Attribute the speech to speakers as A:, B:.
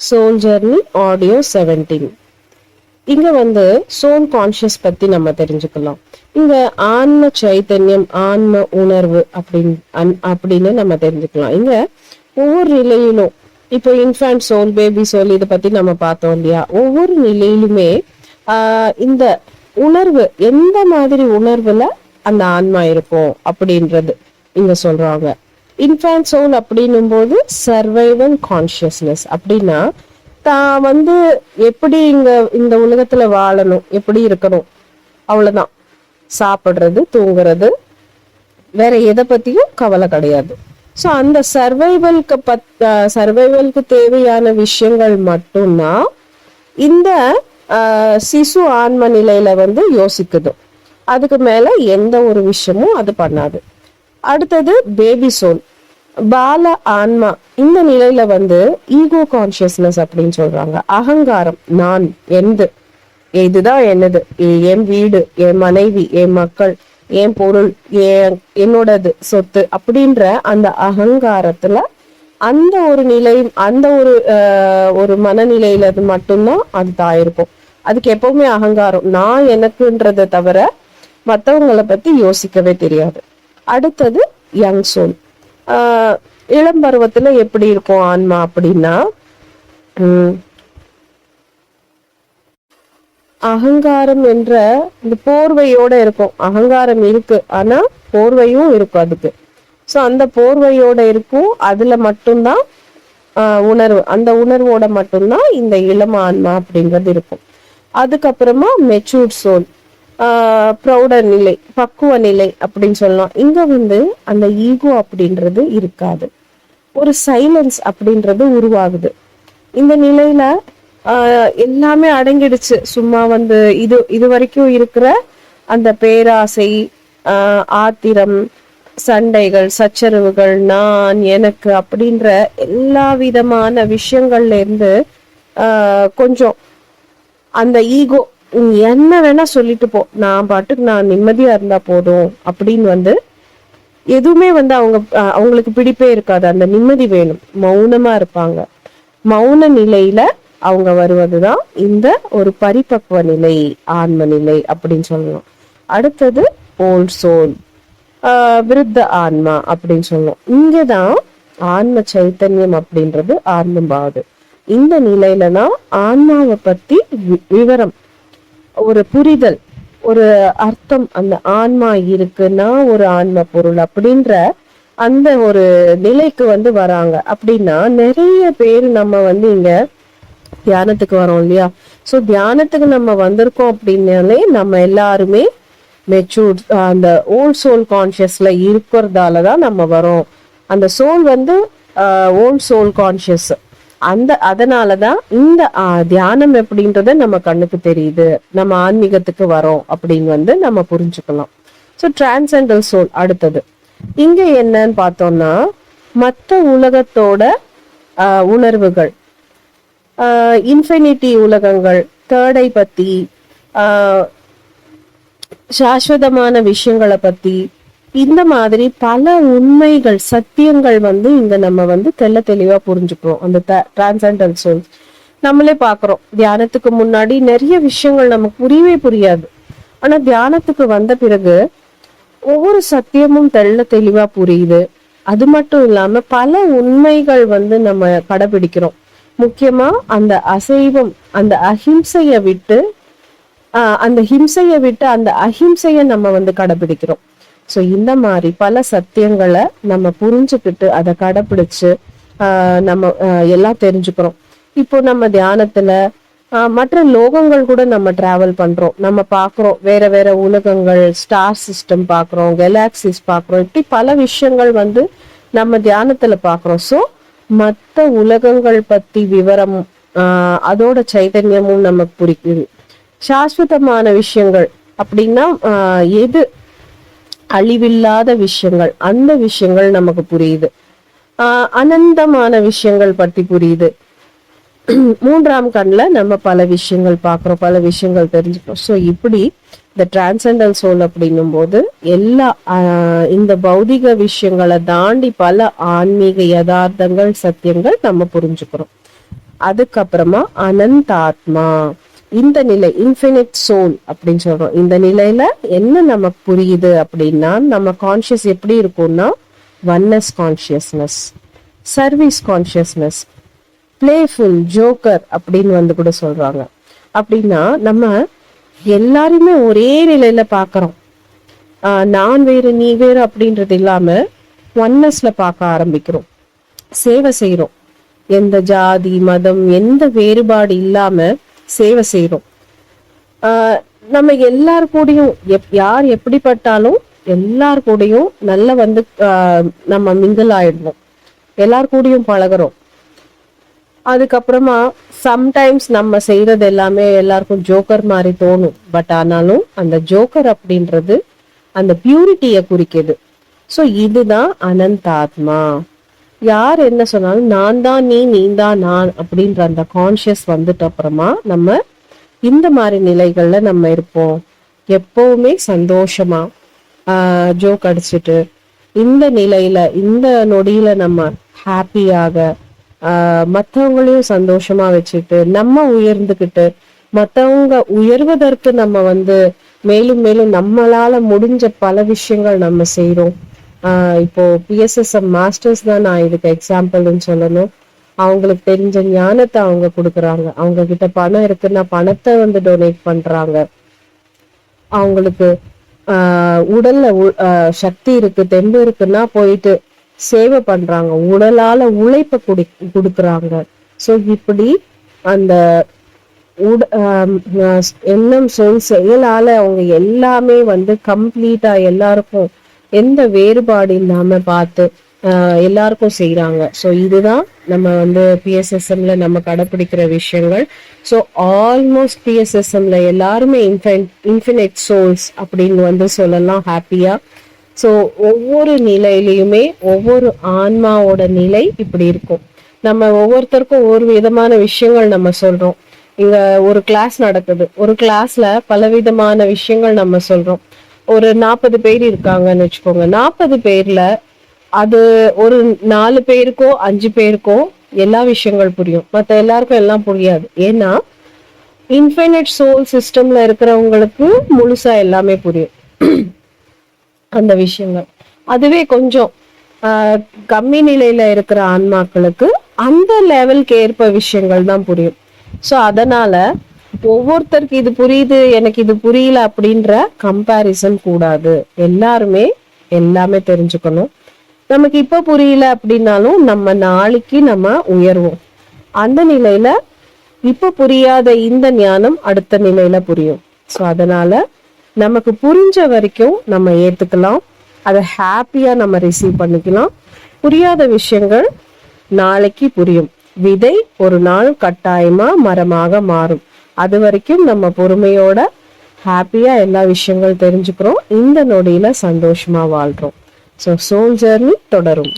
A: Soul journey audio seventeen இங்க வந்து soul conscious பத்தி நம்ம தெரிஞ்சுக்கலாம். இங்க ஆன்ம சைத்தன்யம் ஆன்ம உணர்வு அப்படின்னு அப்படின்னு நம்ம தெரிஞ்சுக்கலாம். இங்க ஒவ்வொரு நிலையிலும் இப்போ இன்ஃபேண்ட் சோல் பேபி சோல் இதை பத்தி நம்ம பார்த்தோம் இல்லையா? ஒவ்வொரு நிலையிலுமே இந்த உணர்வு எந்த மாதிரி உணர்வுல அந்த ஆன்மா இருக்கும் அப்படின்றது இங்க சொல்றாங்க. இன்ஃபேண்ட் சோல் அப்படின்னும் போது சர்வைவல் கான்ஷியஸ்னஸ் அப்படின்னா தான் வந்து எப்படி இங்க இந்த உலகத்துல வாழணும் எப்படி இருக்கணும் அவ்வளவுதான். சாப்பிடுறது தூங்குறது வேற எதை பத்தியும் கவலை கிடையாது. ஸோ அந்த சர்வைவல்க்கு பத் சர்வைவல்க்கு தேவையான விஷயங்கள் மட்டும்தான் இந்த சிசு ஆன்ம நிலையில வந்து யோசிக்குது. அதுக்கு மேல எந்த ஒரு விஷயமும் அது பண்ணாது. அடுத்தது பேபி சோல் பால ஆன்மா. இந்த நிலையில வந்து ஈகோ கான்சியஸ்னஸ் அப்படின்னு சொல்றாங்க. அகங்காரம். நான் எந்த? இதுதான் என்னது? என் வீடு என் மனைவி என் மக்கள் என் பொருள் என் என்னோடது சொத்து அப்படின்ற அந்த அகங்காரத்துல அந்த ஒரு நிலை அந்த ஒரு ஒரு மனநிலையில அது மட்டும்தான் அது தாயிருக்கும் அதுக்கு எப்பவுமே அகங்காரம். நான் எனக்குன்றதை தவிர மற்றவங்களை பத்தி யோசிக்கவே தெரியாது. அடுத்தது யங் சோல் இளம் பருவத்துல எப்படி இருக்கும் ஆன்மா அப்படின்னா அகங்காரம் என்ற இந்த போர்வையோட இருக்கும். அகங்காரம் இருக்கு ஆனா போர்வையும் இருக்கும் அதுக்கு. ஸோ அந்த போர்வையோட இருக்கும் அதுல மட்டும்தான் உணர்வு. அந்த உணர்வோட மட்டும்தான் இந்த இளம் ஆன்மா அப்படிங்கிறது இருக்கும். அதுக்கப்புறமா மெச்சூர்ட் சோல் ப்ரௌட நிலை பக்குவ நிலை அப்படின்னு சொல்லலாம். இங்க வந்து அந்த ஈகோ அப்படின்றது இருக்காது. ஒரு சைலன்ஸ் அப்படின்றது உருவாகுது. இந்த நிலையில எல்லாமே அடங்கிடுச்சு. சும்மா வந்து இது இது வரைக்கும் இருக்கிற அந்த பேராசை ஆத்திரம் சண்டைகள் சச்சரவுகள் நான் எனக்கு அப்படின்ற எல்லா விதமான விஷயங்கள்ல இருந்து கொஞ்சம் அந்த ஈகோ என்ன வேணா சொல்லிட்டு போ. நான் பாட்டுக்கு நான் நிம்மதியா இருந்தா போதும் அப்படின்னு வந்து எதுவுமே வந்து அவங்க அவங்களுக்கு பிடிப்பே இருக்காது. அந்த நிம்மதி வேணும். மௌனமா இருப்பாங்க. மௌன நிலையில அவங்க வருவதுதான் இந்த ஒரு பரிபக்குவ நிலை ஆன்ம நிலை அப்படின்னு சொல்லலாம். அடுத்தது ஓல்ட் சோல் விருத்த ஆன்மா அப்படின்னு சொல்லலாம். இங்கதான் ஆன்ம சைத்தன்யம் அப்படின்றது ஆரம்பமாகுது இந்த நிலையில தான் ஆன்மாவை பத்தி வி- விவரம் ஒரு புரிதல் ஒரு அர்த்தம் அந்த ஆன்மா இருக்குன்னா ஒரு ஆன்ம பொருள் அப்படின்ற அந்த ஒரு நிலைக்கு வந்து வராங்க. அப்படின்னா நிறைய பேர் நம்ம வந்து இங்க தியானத்துக்கு வரோம் இல்லையா? ஸோ தியானத்துக்கு நம்ம வந்திருக்கோம் அப்படின்னாலே நம்ம எல்லாருமே மெச்சூர்ட் அந்த ஓல்ட் சோல் கான்ஷியஸ்ல இருக்கிறதால தான் நம்ம வரோம். அந்த சோல் வந்து ஓல்ட் சோல் கான்ஷியஸ் அந்த அதனால தான் இந்த தியானம் எப்படின்றத நம்ம கண்ணுக்கு தெரியுது. நம்ம ஆன்மீகத்துக்கு வரோம் அப்படின்னு வந்து நம்ம புரிஞ்சுக்கலாம். ஸோ டிரான்சென்டல் சோல் அடுத்தது. இங்க என்னன்னு பார்த்தோம்னா மற்ற உலகத்தோட ஆஹ், உணர்வுகள். இன்ஃபினிட்டி உலகங்கள் தேர்டை பத்தி ஆஹ், சாஸ்வதமான விஷயங்களை பத்தி இந்த மாதிரி பல உண்மைகள் சத்தியங்கள் வந்து இங்க நம்ம வந்து தெள்ள தெளிவா புரிஞ்சுக்கிறோம். அந்த டிரான்சென்டல் சோல்ஸ் நம்மளே பாக்குறோம் தியானத்துக்கு முன்னாடி நிறைய விஷயங்கள் நமக்கு புரியவே புரியாது. ஆனா தியானத்துக்கு வந்த பிறகு ஒவ்வொரு சத்தியமும் தெள்ள தெளிவா புரியுது. அது மட்டும் இல்லாம பல உண்மைகள் வந்து நம்ம கடைபிடிக்கிறோம். முக்கியமா அந்த அசைவம் அந்த அஹிம்சைய விட்டு அந்த ஹிம்சையை விட்டு அந்த அஹிம்சையை நம்ம வந்து கடைபிடிக்கிறோம். ஸோ இந்த மாதிரி பல சத்தியங்களை நம்ம புரிஞ்சுக்கிட்டு அதை கடைபிடிச்சு ஆஹ் நம்ம எல்லாம் தெரிஞ்சுக்கிறோம். இப்போ நம்ம தியானத்துல ஆஹ் மற்ற லோகங்கள் கூட நம்ம டிராவல் பண்றோம். நம்ம பாக்குறோம் வேற வேற உலகங்கள் ஸ்டார் சிஸ்டம் பாக்குறோம் கெலாக்சிஸ் பாக்குறோம் இப்படி பல விஷயங்கள் வந்து நம்ம தியானத்துல பாக்குறோம் ஸோ மற்ற உலகங்கள் பத்தி விவரம் ஆஹ் அதோட சைதன்யமும் நமக்கு புரிக்குது சாஸ்வதமான விஷயங்கள் அப்படின்னா எது? அழிவில்லாத விஷயங்கள் அந்த விஷயங்கள் நமக்கு புரியுது. ஆஹ் அனந்தமான விஷயங்கள் பற்றி புரியுது. மூன்றாம் கண்ணில் நம்ம பல விஷயங்கள் பார்க்குறோம் பல விஷயங்கள் தெரிஞ்சுக்கிறோம். ஸோ இப்படி இந்த டிரான்செண்டல் சோல் அப்படின்னும் போது எல்லா இந்த பௌதிக விஷயங்களை தாண்டி பல ஆன்மீக யதார்த்தங்கள் சத்தியங்கள் நம்ம புரிஞ்சுக்கிறோம். அதுக்கப்புறமா அனந்தாத்மா. இந்த நிலை இன்ஃபினிட் சோல் அப்படின்னு சொல்றோம். இந்த நிலையில என்ன நமக்கு புரியுது அப்படின்னா நம்ம கான்சியஸ் எப்படி இருக்கும்னா oneness consciousness service consciousness playful joker அப்படின்னு வந்து கூட சொல்றாங்க. அப்படின்னா நம்ம எல்லாருமே ஒரே நிலையில பாக்குறோம் நான் வேறு நீ வேறு அப்படின்றது இல்லாம ஒன்னஸ்ல பார்க்க ஆரம்பிக்கிறோம். சேவை செய்கிறோம் எந்த ஜாதி மதம் எந்த வேறுபாடு இல்லாம சேவை செய்கிறோம் ஆஹ் நம்ம எல்லார் கூடயும் எப் யார் எப்படிப்பட்டாலும் எல்லார் கூடயும் நல்ல வந்து ஆஹ் நம்ம மிங்கிள் ஆயிடுவோம். எல்லார் கூடயும் பழகுறோம். அதுக்கப்புறமா சம்டைம்ஸ் நம்ம செய்யறது எல்லாமே எல்லாருக்கும் ஜோக்கர் மாதிரி தோணும். பட் ஆனாலும் அந்த ஜோக்கர் அப்படின்றது அந்த பியூரிட்டியை குறிக்குது. ஸோ இதுதான் அனந்தாத்மா. யார் என்ன சொன்னாலும் நான் தான் நீ நீ தான் நான் அப்படின்ற அந்த கான்ஷியஸ் வந்துட்ட அப்புறமா நம்ம இந்த மாதிரி நிலைகள்ல நம்ம இருப்போம். எப்பவுமே சந்தோஷமா ஜோக் அடிச்சுட்டு இந்த நிலையில இந்த நொடியில நம்ம ஹாப்பியாக மற்றவங்களையும் சந்தோஷமா வச்சுட்டு நம்ம உயர்ந்துக்கிட்டு மற்றவங்க உயர்வதற்கு நம்ம வந்து மேலும் மேலும் நம்மளால முடிஞ்ச பல விஷயங்கள் நம்ம செய்கிறோம் இப்போ பிஎஸ்எஸ்எம் மாஸ்டர்ஸ் தான் நான் இதுக்கு எக்ஸாம்பிள்னு சொல்லணும். அவங்களுக்கு தெரிஞ்ச ஞானத்தை அவங்க கொடுக்குறாங்க. அவங்க கிட்ட பணம் இருக்குன்னா பணத்தை வந்து டொனேட் பண்றாங்க. அவங்களுக்கு ஆஹ் உடல்ல உ- சக்தி இருக்கு தெம்பு இருக்குன்னா போயிட்டு சேவை பண்றாங்க. உடலால உழைப்ப குடி கொடுக்குறாங்க. ஸோ இப்படி அந்த உட எண்ணம் சொல் செயலால அவங்க எல்லாமே வந்து கம்ப்ளீட்டா எல்லாருக்கும் எந்த வேறுபாடு இல்லாம பார்த்து எல்லாருக்கும் செய்கிறாங்க ஸோ இதுதான் நம்ம வந்து பிஎஸ்எஸ்எம்ல நம்ம கடைப்பிடிக்கிற விஷயங்கள். ஸோ ஆல்மோஸ்ட் பிஎஸ்எஸ்எம்ல எல்லாருமே இன்ஃபைன் இன்ஃபினிட் சோல்ஸ் அப்படின்னு வந்து சொல்லலாம் ஹாப்பியா ஸோ ஒவ்வொரு நிலையிலையுமே ஒவ்வொரு ஆன்மாவோட நிலை இப்படி இருக்கும். நம்ம ஒவ்வொருத்தருக்கும் ஒவ்வொரு விதமான விஷயங்கள் நம்ம சொல்றோம். இங்க ஒரு கிளாஸ் நடக்குது. ஒரு கிளாஸ்ல பலவிதமான விஷயங்கள் நம்ம சொல்றோம். ஒரு நாற்பது பேர் இருக்காங்கன்னு வச்சுக்கோங்க. நாற்பது பேர்ல அது ஒரு நாலு பேருக்கோ அஞ்சு பேருக்கோ எல்லா விஷயங்கள் புரியும். மற்ற எல்லாருக்கும் எல்லாம் புரியாது. ஏன்னா இன்ஃபைனட் சோல் சிஸ்டம்ல இருக்கிறவங்களுக்கு முழுசா எல்லாமே புரியும். அந்த விஷயங்கள். அதுவே கொஞ்சம் கம்மி நிலையில இருக்கிற ஆன்மாக்களுக்கு அந்த லெவலுக்கு ஏற்ப விஷயங்கள் தான் புரியும். ஸோ அதனால ஒவ்வொருத்தருக்கு இது புரியுது எனக்கு இது புரியல அப்படின்ற கம்பேரிசன் கூடாது. எல்லாருமே எல்லாமே தெரிஞ்சுக்கணும். நமக்கு இப்ப புரியல அப்படின்னாலும் நம்ம நாளைக்கு நம்ம உயர்வோம். அந்த நிலையில இப்ப புரியாத இந்த ஞானம் அடுத்த நிலையில புரியும். ஸோ அதனால நமக்கு புரிஞ்ச வரைக்கும் நம்ம ஏத்துக்கலாம். அதை ஹாப்பியா நம்ம ரிசீவ் பண்ணிக்கலாம். புரியாத விஷயங்கள் நாளைக்கு புரியும். விதை ஒரு நாள் கட்டாயமா மரமாக மாறும். அது வரைக்கும் நம்ம பொறுமையோட ஹாப்பியா எல்லா விஷயங்கள் தெரிஞ்சுக்கிறோம். இந்த நொடியில சந்தோஷமா வாழ்றோம். ஸோ சோல் ஜர்னி தொடரும்.